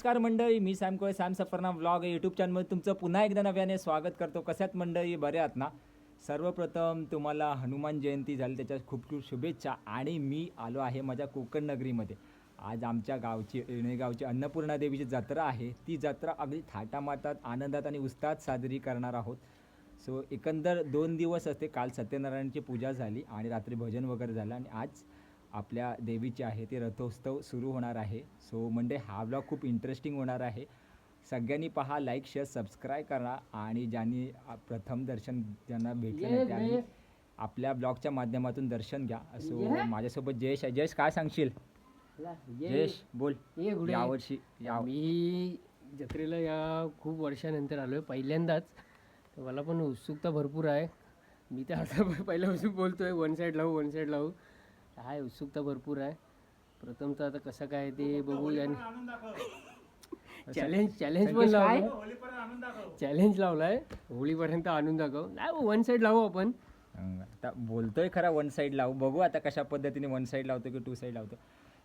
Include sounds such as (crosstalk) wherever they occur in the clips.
नमस्कार मंडळी मी Sam Kole Sam Safarna vlog YouTube चॅनलमध्ये तुमचं पुन्हा एकदा नव्याने स्वागत करतो. कशात मंडळी बरे आहात ना? सर्वप्रथम तुम्हाला हनुमान जयंती झाली त्याच्या खूप खूप शुभेच्छा. आणि मी आलो आहे माझ्या कोकण नगरीमध्ये. आज आमच्या गावची येणेगावची अन्नपूर्णा देवीची जत्रा आहे. ती जत्रा अगदी थाटामाटात आनंदात आणि उत्साहात साजरी करणार आहोत. सो एकंदर दोन दिवस असते काल सत्यनारायणची पूजा झाली आणि रात्री भजन वगैरे झालं. आणि आज आपल्या देवीची आहे ते रथोत्सव सुरू होणार आहे. सो म्हणजे हा ब्लॉग खूप इंटरेस्टिंग होणार आहे. सगळ्यांनी पहा लाईक शेअर सबस्क्राईब करा आणि ज्यांनी प्रथम दर्शन ज्यांना भेटलं नाही त्यांनी आपल्या ब्लॉगच्या माध्यमातून दर्शन घ्या. सो माझ्यासोबत जयेश आहे. जयेश काय सांगशील? जयेश बोल. यावर्षी या मी जत्रेला या खूप वर्षानंतर आलो आहे पहिल्यांदाच. तर मला पण उत्सुकता भरपूर आहे. मी तर आता (laughs) पहिल्यापासून बोलतो आहे वन साईड लावू वन साईड लावू. आहे उत्सुकता भरपूर आहे. प्रथम तर आता कसं काय ते बघू आणि (laughs) चॅलेंज चॅलेंज पण? लावलं चॅलेंज लावलाय. होळीपर्यंत आणून दाखव. नाही वन साईड लावू आपण. आता बोलतोय खरा वन साईड लावू. बघू आता कशा पद्धतीने वन साईड लावतो की टू साईड लावतो.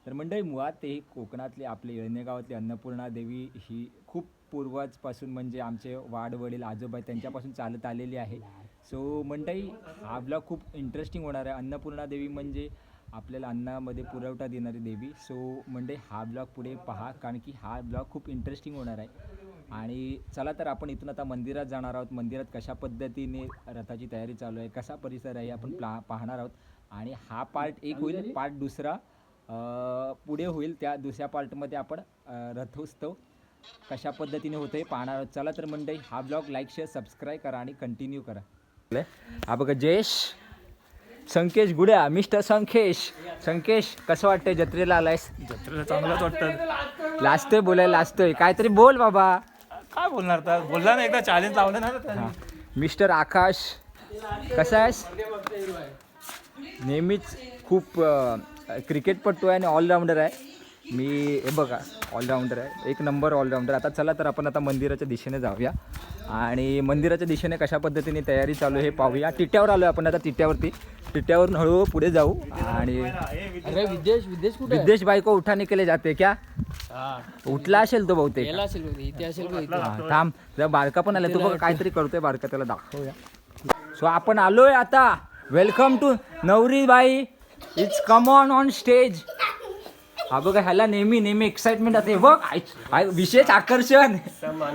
तर मंडळी मुळात ते कोकणातली आपले येळणे गावातली अन्नपूर्णा देवी ही खूप पूर्वजपासून म्हणजे आमचे वाडवडील आजोबा त्यांच्यापासून चालत आलेली आहे. सो मंडळी हा ब्लॉग खूप इंटरेस्टिंग होणार आहे. अन्नपूर्णा देवी म्हणजे आपल्याला अन्नामध्ये पुरवठा देणारी देवी. सो म्हणजे हा ब्लॉग पुढे पहा कारण की हा ब्लॉग खूप इंटरेस्टिंग होणार आहे. आणि चला तर आपण इथून आता मंदिरात जाणार आहोत. मंदिरात कशा पद्धतीने रथाची तयारी चालू आहे कसा परिसर आहे आपण प्ला पाहणार आहोत. आणि हा पार्ट एक होईल पार्ट दुसरा पुढे होईल. त्या दुसऱ्या पार्टमध्ये आपण रथोत्सव कशा पद्धतीने होतं आहे पाहणार आहोत. चला तर मंडळी हा ब्लॉग लाईक शेअर सबस्क्राईब करा आणि कंटिन्यू करा. हा बघा जयेश संकेश गुड्या मिस्टर संकेश. संकेश कसं वाटतंय जत्रेला आलायस? जत्रेला चांगलंच वाटतं. लाजतोय बोलाय लाजतोय. काहीतरी बोल बाबा. काय बोलणार तर बोलला ना एकदा चॅलेंज लावलं ना. त्यांनी. मिस्टर आकाश कसा आहेस? नेहमीच खूप अ, क्रिकेटपटू आहे आणि ऑलराऊंडर आहे. मी हे बघा ऑलराऊंडर आहे. एक नंबर ऑलराऊंडर आता चला तर आपण आता मंदिराच्या दिशेने जाऊया. आणि मंदिराच्या दिशेने कशा पद्धतीने तयारी चालू आहे हे पाहूया. टिट्यावर आलो आपण आता टिट्यावरती टिट्यावरून हळूहळू पुढे जाऊ. आणि अरे विदेश विदेश कुठे? विदेश बायको उठाने केले जाते क्या? उठला असेल तो बहुतेक. याला असेल बघ, इथे असेल बघ, इथे. हा, थांब जरा बारका पण आला तू बघ काहीतरी करतोय बारका त्याला दाखवूया. सो आपण आलोय आता. वेलकम टू नवरी बाई it's come on on stage हा बघा ह्याला नेहमी नेहमी एक्साइटमेंट असते. बघ आय- आय- विशेष आकर्षण.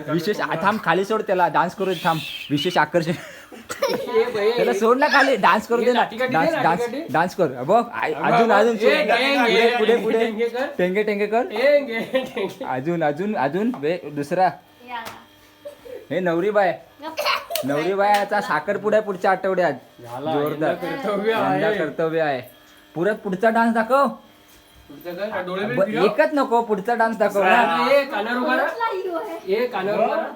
विशेष आ, थांब खाली सोड त्याला. डान्स करू दे, थांब. विशेष आकर्षण. त्याला सोड ना खाली. डान्स करू दे ना. Dance dance. डान्स कर. बघ अजून अजून पुढे पुढे टेंगे कर. टेंगे टेंगे कर. अजून अजून अजून. दुसरा. हे नवरी बाय. नवरी बायाचा साखरपुडा आहे पुढच्या आठवड्यात. जोरदार. कर्तव्य आहे. कर्तव्य आहे. पुरत पुढचा डान्स दाखव? एकच नको पुढचा डान्स दाखव ना ए, कानावर उभा राहा. ए, कानावर उभा राहा.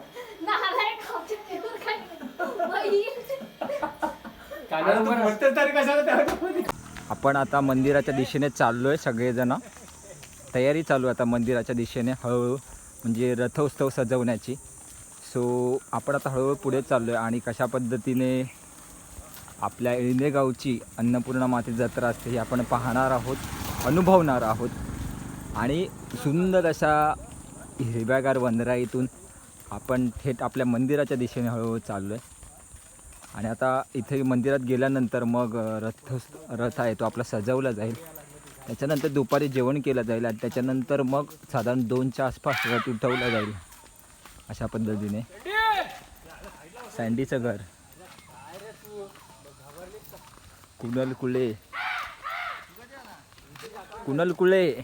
कानावर उभा राहा. आपण आता मंदिराच्या दिशेने चाललोय सगळेजण. तयारी चालू आहे आता मंदिराच्या दिशेने हळूहळू. म्हणजे रथोत्सव सजवण्याची. सो आपण आता हळूहळू पुढे चाललोय आणि कशा पद्धतीने आपल्या एळिंदे गावची अन्नपूर्णा माती जत्रा असते ही आपण पाहणार आहोत अनुभवणार आहोत. आणि सुंदर अशा हिरव्यागार वंदराईतून आपण थेट आपल्या मंदिराच्या दिशेने हळूहळू चाललो आहे आणि आता इथे मंदिरात गेल्यानंतर मग रथ रथ आहे तो आपला सजवला जाईल. त्याच्यानंतर दुपारी जेवण केलं जाईल आणि त्याच्यानंतर मग साधारण दोनच्या आसपास रथ उठवला जाईल. अशा पद्धतीने. सँडीचं घर. कुणल कुळे. कुणल कुळे.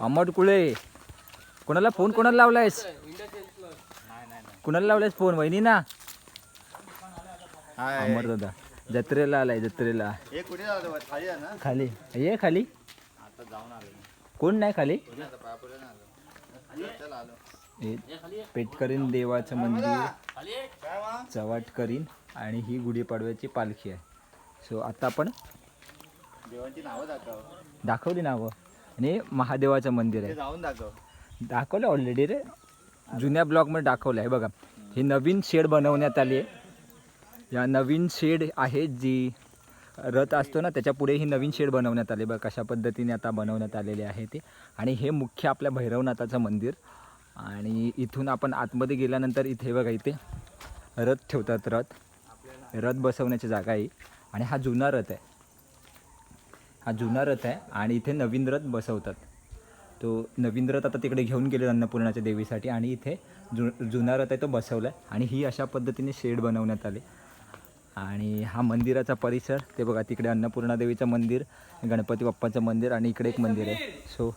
अमट कुळे. कोणाला फोन कोणाला लावलायस? कुणाला लावलायस फोन? वहिनी ना अमर दादा. जत्रेला आलाय जत्रेला. खाली ये खाली. कोण नाही खाली? हे पेटकरीन देवाचं मंदिर. चवाटकरीन आणि ही गुढीपाडव्याची पालखी आहे. सो आता आपण दाखवली नावं. आणि महादेवाचं मंदिर आहे. जाऊन दाखव. दाखवलं ऑलरेडी रे. जुन्या ब्लॉगमध्ये दाखवलं आहे. बघा. ही नवीन शेड बनवण्यात आली आहे. या नवीन शेड आहे जी रथ असतो ना त्याच्यापुढे ही नवीन शेड बनवण्यात आले. बघा कशा पद्धतीने आता बनवण्यात आलेले आहे ते. आणि हे मुख्य आपल्या भैरवनाथाचं मंदिर. आणि इथून आपण आतमध्ये गेल्यानंतर इथे बघा इथे रथ ठेवतात रथ. रथ बसवण्याची जागा आहे आणि हा जुना रथ आहे. हा जुना रथ आहे आणि इथे नवीन रथ बसवतात. तो नवीन रथ आता तिकडे घेऊन गेले अन्नपूर्णाच्या देवीसाठी आणि इथे जु जुना रथ आहे तो बसवला आहे आणि ही अशा पद्धतीने शेड बनवण्यात आले. आणि हा मंदिराचा परिसर ते बघा तिकडे अन्नपूर्णा देवीचं मंदिर गणपती बाप्पाचं मंदिर आणि इकडे एक मंदिर आहे. सो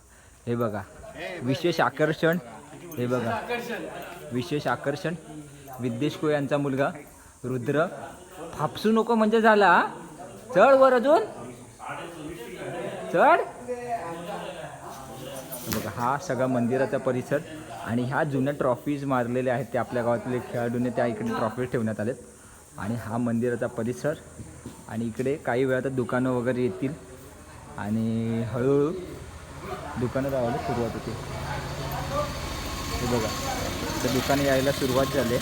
हे बघा विशेष आकर्षण हे बघा विशेष आकर्षण. विद्देश को यांचा मुलगा रुद्र. फापसू नको म्हणजे झाला चढ वर अजून. चढ. बघा हा सगळा मंदिराचा परिसर आणि ह्या जुन्या ट्रॉफीज मारलेल्या आहेत ते आपल्या गावातले खेळाडूने त्या इकडे ट्रॉफीज ठेवण्यात आलेत. आणि हा मंदिराचा परिसर. आणि इकडे काही वेळात दुकानं वगैरे येतील. आणि हळूहळू दुकानं लावायला सुरुवात होते. हे बघा तर दुकानं यायला सुरुवात झाली.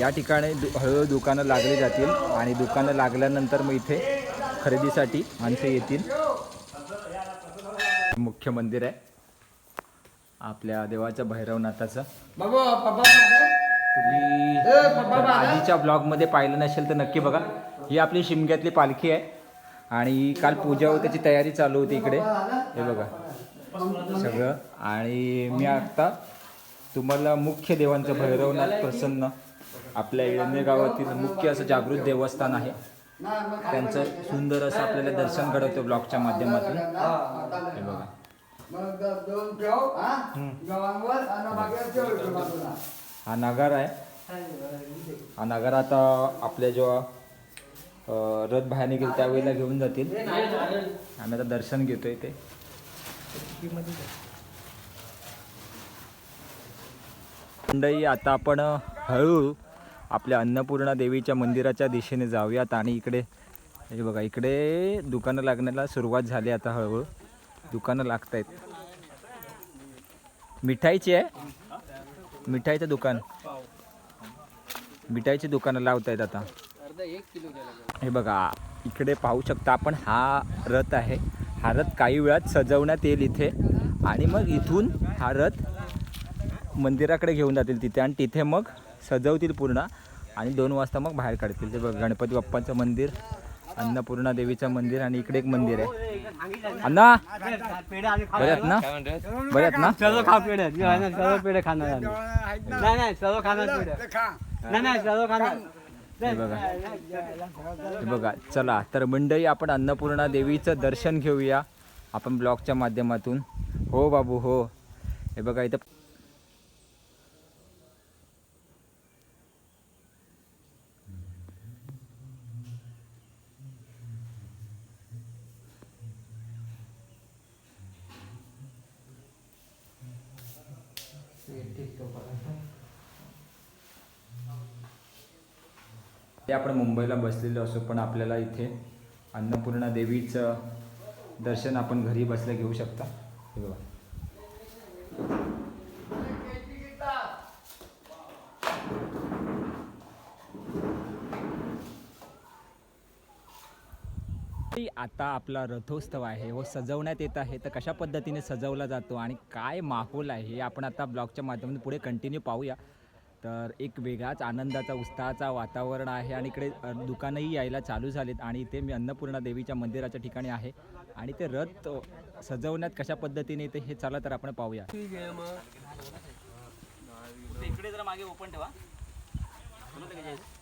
या ठिकाणी दु हळूहळू दुकानं लागली जातील. आणि दुकानं लागल्यानंतर मग इथे खरेदीसाठी माणसं येतील. मुख्य मंदिर आहे. आपल्या देवाचं भैरवनाथाचं. तुम्ही जर आधीच्या ब्लॉगमध्ये पाहिलं नसेल तर नक्की बघा. ही आपली शिमग्यातली पालखी आहे. आणि काल पूजा त्याची तयारी चालू होती इकडे. हे बघा. सगळं. आणि मी आता तुम्हाला मुख्य देवांचं भैरवनाथ प्रसन्न. आपल्या येणे गावातील मुख्य असं जागृत देवस्थान आहे. त्यांचं सुंदर असं आपल्याला दर्शन घडवतं ब्लॉगच्या माध्यमातून. हे बघा. मग दोन ठेव. हा? गव्हांवर आणि बाकी ठेव इकडे बाजूला. हा नगार आहे. हा नगार आता आपल्या जेव्हा अं, रथ बाहेर निघेल त्यावेळेला घेऊन जातील. आम्ही आता दर्शन घेतोय ते मंडळी आता आपण हळूहळू आपल्या अन्नपूर्णा देवीच्या मंदिराच्या दिशेने जाऊयात आणि इकडे हे बघा इकडे दुकानं लागण्याला सुरुवात झाली आता हळूहळू. दुकानं लागत आहेत मिठाईची आहे? मिठाईचं दुकान. मिठाईची दुकानं लावत आहेत आता. हे बघा इकडे पाहू शकता आपण हा रथ आहे. हा रथ काही वेळात सजवण्यात येईल इथे. आणि मग इथून हा रथ मंदिराकडे घेऊन जातील तिथे. आणि तिथे मग सजवतील पूर्ण. आणि दोन वाजता मग बाहेर काढतील. ते बघ गणपती बाप्पांचं मंदिर अन्नपूर्णा देवीचं मंदिर आणि इकडे एक मंदिर आहे. अण्णा ना? ना? सर्व खा पेढे सर्व पेढे खाणार आम्ही. नाही नाही सर्व खाणार पेढे नाही नाही सर्व खाणार. हे बघा. हे बघा चला. तर मंडळी आपण अन्नपूर्णा देवीचं दर्शन घेऊया. आपण ब्लॉगच्या माध्यमातून. हो बाबू हो. हे बघा इथं ते आपण मुंबईला बसलेलो असो पण आपल्याला इथे अन्नपूर्णा देवीचं दर्शन आपण घरी बसल्या घेऊ शकता. हे बघा. आता आपला रथोत्सव आहे हो सजवण्यात येत आहे. तर कशा पद्धतीने सजवला जातो आणि काय माहोल आहे हे आपण आता ब्लॉगच्या माध्यमातून पुढे कंटिन्यू पाहूया. तर एक वेगळाच आनंदाचा उत्साहाचा वातावरण आहे आणि इकडे दुकानंही यायला चालू झालीत आणि इथे मी अन्नपूर्णा देवीच्या मंदिराच्या ठिकाणी आहे. आणि ते रथ सजवण्यात कशा पद्धतीने येते हे चला तर आपण पाहूया. नमस्कार सहा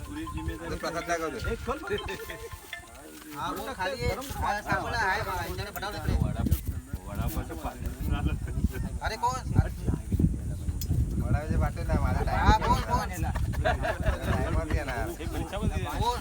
हा सापळा आहे बघा, यांच्याने पटावलं इकडे. अरे कोण हा बोल कोण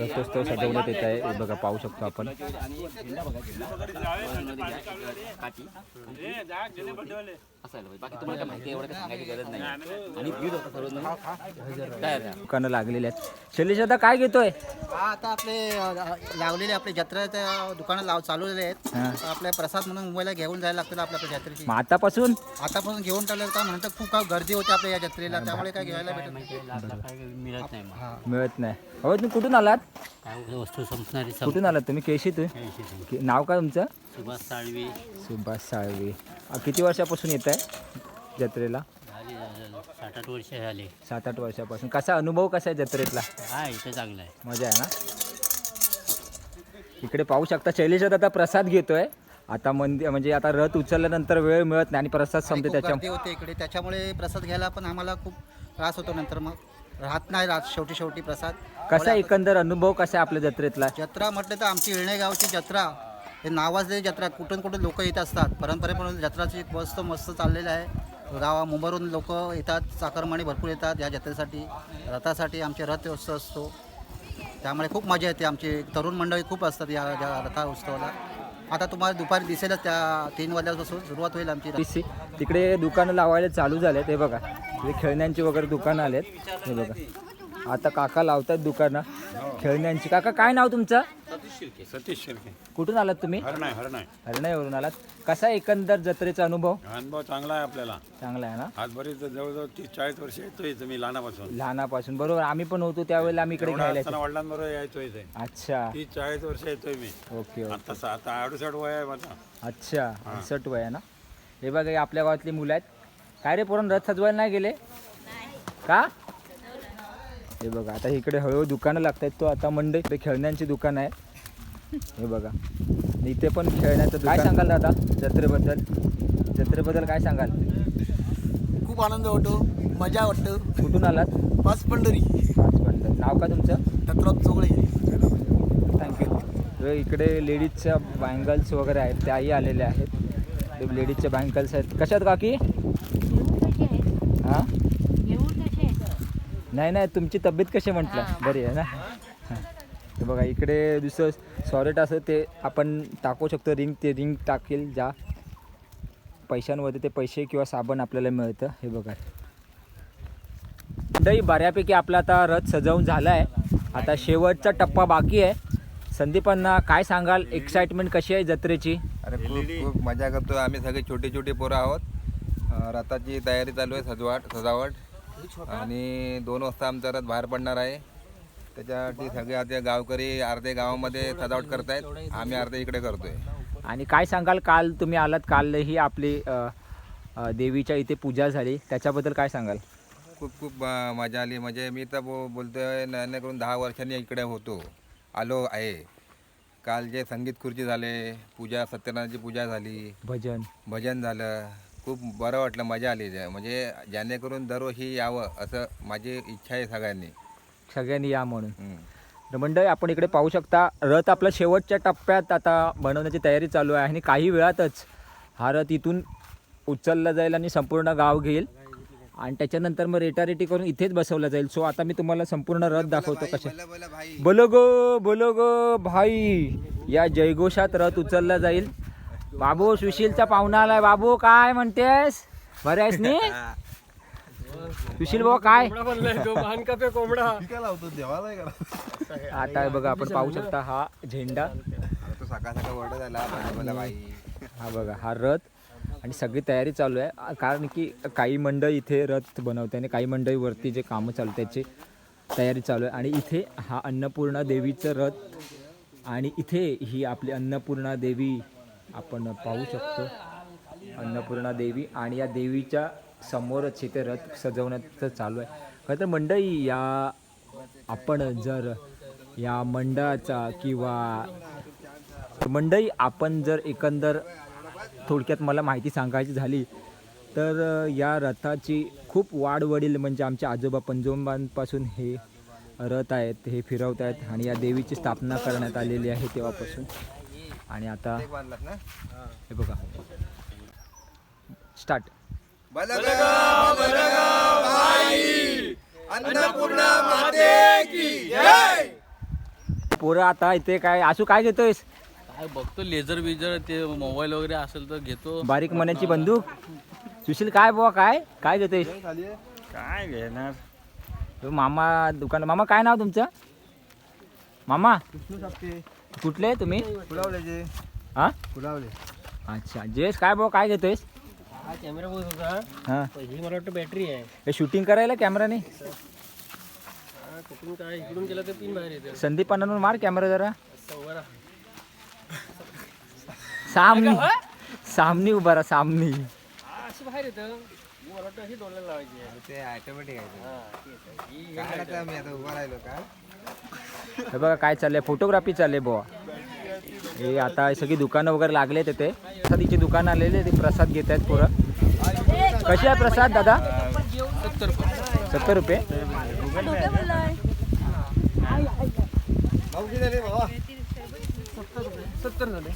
रथोत्सव सजवण्यात येत आहे. बघा पाहू शकतो आपण. दुकानं लागलेली आहेत. शैलेश आता काय घेतोय? हा आता आपले अ, लावलेले आपले जत्रेच्या दुकानं लाव चालवलेले आहेत. हा. तर आपल्या प्रसाद म्हणून मुंबईला घेऊन जायला लागतं आपल्या आपल्या जत्रेची. मग आतापासून? आतापासून घेऊन टाकलं का म्हणतात खूप गर्दी होते आपल्या या जत्रेला त्यामुळे काय घ्यायला भेटत नाही. मिळत नाही मग. मिळत नाही. हो तुम्ही कुठून आलात? काय वस्तू संपणारी कुठून आलात तुम्ही? केशीतून कि- नाव काय तुमचं? सुभाष साळवी. सुभाष साळवे. अ, किती वर्षापासून येत आहे जत्रेला? झाली सात आठ वर्ष झाली. सात आठ वर्षापासून. कसा अनुभव कसा आहे जत्रेतला? हा इथं चांगलं आहे. मजा आहे ना? इकडे पाहू शकता शैलेशात आता प्रसाद घेतोय. आता मंदिर म्हणजे आता रथ उचलल्यानंतर वेळ मिळत नाही आणि प्रसाद संपते खूप त्याच्या गर्दी होते इकडे. त्याच्यामुळे प्रसाद घ्यायला पण आम्हाला खूप त्रास होतो नंतर मग. राहत नाही राहत शेवटी शेवटी प्रसाद. कसा एकंदर अनुभव कसा आहे आपल्या जत्रेतला? जत्रा म्हटलं तर आमची इळणे गावची जत्रा हे नावाजलेली जत्रा कुठून कुठून लोक येत असतात. परंपरेकडून जत्राची मस्त मस्त चाललेलं आहे. गावा मुंबईवरून लोक येतात चाकरमानी भरपूर येतात या जत्रेसाठी. रथासाठी आमचे रथ उत्सव असतो. त्यामुळे खूप मजा येते आमची. तरुण मंडळी खूप असतात या रथा उत्सवाला. आता तुम्हाला दुपारी दिसेलच त्या तीन वाजल्यापासून सुरुवात होईल आमची. तिकडे दुकानं लावायला चालू झालेत हे बघा. तिकडे खेळण्यांची वगैरे दुकानं आलेत. हे बघा. आता काका लावतात दुकानं. खेळण्यांची. काका काय नाव तुमचं? सतीश शिर्के. कुठून आलात तुम्ही? हरणाय हरणाय हरणाईवरून आलात. कसा एकंदर जत्रेचा अनुभव? अनुभव चांगला आहे आपल्याला. चांगला आहे ना? आज बरीच जवळजवळ तीस चाळीस वर्ष येतोय मी लहानापासून. लहानापासून. बरोबर. आम्ही पण होतो त्यावेळेला आम्ही इकडे घ्यायला येतो. वडिलांबरोबर यायचो इथे. अच्छा. तीस चाळीस वर्ष येतोय मी. Okay okay. आता अडुसठ वय आहे माझा. अच्छा. अडसठ वय आहे ना? हे बघा हे आपल्या गावातली मुलं आहेत. काय रे पोरण रथ सजवायला नाही गेले? का? हे बघा आता इकडे हळूहळू दुकानं लागत आहेत तो आता मंडई इकडे खेळण्यांची दुकानं आहे. हे बघा. इथे पण खेळण्याचं काय सांगाल दादा? जत्रेबद्दल. जत्रेबद्दल काय सांगाल? खूप आनंद होतो मजा वाटतं. कुठून आलात? पाच पंढरी. पाच मिनिटं नाव का तुमचं? दत्तराव चोगळे. थँक्यू इकडे लेडीजच्या बँगल्स वगैरे आहेत त्याही आलेल्या आहेत. ते लेडीजच्या बँगल्स आहेत. कशात काकी? नाही नाही तुमची तब्येत कशी म्हटलं? बरी आहे ना? हां. हे बघा इकडे दुसरं सॉरेट असं ते आपण टाकू शकतो रिंग ते रिंग टाकेल ज्या पैशांमध्ये ते पैसे किंवा साबण आपल्याला मिळतं. हे बघा. मंडळी बऱ्यापैकी आपला आता रथ सजवून झाला आहे आता शेवटचा टप्पा बाकी आहे. संदीपांना काय सांगाल? एक्साइटमेंट कशी आहे जत्रेची? अरे खूप खूप मजा करतो आम्ही सगळे छोटे छोटे पोरं आहोत. रथाची तयारी चालू आहे सजवाट सजावट. आणि दोन वाजता आमचा रथ बाहेर पडणार आहे. त्याच्यासाठी सगळे आता गावकरी अर्धे गावामध्ये सजावट करतायत. आम्ही अर्धे इकडे करतोय. आणि काय सांगाल काल तुम्ही आलात कालही आपली अ, अ, देवीच्या इथे पूजा झाली. त्याच्याबद्दल काय सांगाल? खूप खूप अं, मजा आली. म्हणजे मी तर बो बोलतोय नाही करून दहा वर्षांनी इकडे होतो. आलो आहे. काल जे संगीत खुर्ची झाले पूजा सत्यनारायणची पूजा झाली. भजन. भजन झालं. खूप बरं वाटलं मजा आली. म्हणजे जेणेकरून दरवर्षी यावं असं माझी इच्छा आहे सगळ्यांनी. सगळ्यांनी या म्हणून. तर मंडळी आपण इकडे पाहू शकता रथ आपला शेवटच्या टप्प्यात आता बनवण्याची तयारी चालू आहे आणि काही वेळातच हा रथ इथून उचलला जाईल आणि संपूर्ण गाव घेईल. आणि त्याच्यानंतर मग रेटारेटी करून इथेच बसवलं जाईल. सो आता मी तुम्हाला संपूर्ण रथ दाखवतो कसे बोला, बोला भाई. बोलो गो बोलो गो भाई. या जयघोषात रथ उचलला जाईल. बाबू सुशीलचा पाहुणा आलाय बाबू काय म्हणतेस? बरं आहेस नी? सुशील भाऊ काय? कोंबडा आता हे बघा आपण पाहू शकता हा झेंडा. तो सकाळ सकाळ वर्ड झाला बोला, बोला भाई हा बघा हा रथ. आणि सगळी तयारी चालू आहे. कारण की काही मंडळी इथे रथ बनवते आणि काही मंडळी वरती जे कामं चालू त्याची तयारी चालू आहे. आणि इथे हा अन्नपूर्णा देवीचं रथ. आणि इथे ही आपली अन्नपूर्णा देवी आपण पाहू शकतो. अन्नपूर्णा देवी आणि या देवीच्या समोरच इथे रथ सजवण्याचं चालू आहे. खरं तर मंडळी या आपण जर या मंडळाचा किंवा मंडळी आपण जर एकंदर थोडक्यात मला माहिती सांगायची झाली तर या रथाची खूप वाढवडील म्हणजे आमच्या आजोबा पंजोबांपासून हे रथ आहेत हे फिरवत आहेत आणि या देवीची स्थापना करण्यात आलेली आहे तेव्हापासून. आणि आता बांधलात ना? हे. बघा. स्टार्ट. पोरं आता इथे काय असू काय घेतोयस? काय बघतो लेझर बिझर ते मोबाईल वगैरे असेल तर घेतो. बारीक मनाची बंदूक. सुशील काय बुवा काय? काय घेतोयस? काय घेणार? तो मामा दुकान मामा काय नाव तुमचं? मामा? कुठले तुम्ही? फुलावले हा? फुलावले. अच्छा. जयेश काय बुवा काय घेतोयस? हा कॅमेरा बघत होता. हा. ही मला वाटतं बॅटरी आहे. हे शूटिंग करायला कॅमेराने हा कुठून काय इकडून गेला तर तीन बाहेर येते संदीप अण्णांवर मार कॅमेरा जरा. सामनी. सामनी उभा राहा सामनी. असं बाहेर येतं. मला वाटतं अशी डोळ्याला लावायची आहे. ते ऑटोमॅटिक आहे हा आहे. ही मी आता उभा राहिलो का? हे बघा काय चाललंय. फोटोग्राफी चालले बुवा. हे आता सगळी दुकानं वगैरे लागले तिथे प्रसादीची दुकानं आलेले ते प्रसाद घेत आहेत पोरं. कशी आहे प्रसाद दादा? सत्तर रुपये. सत्तर झाले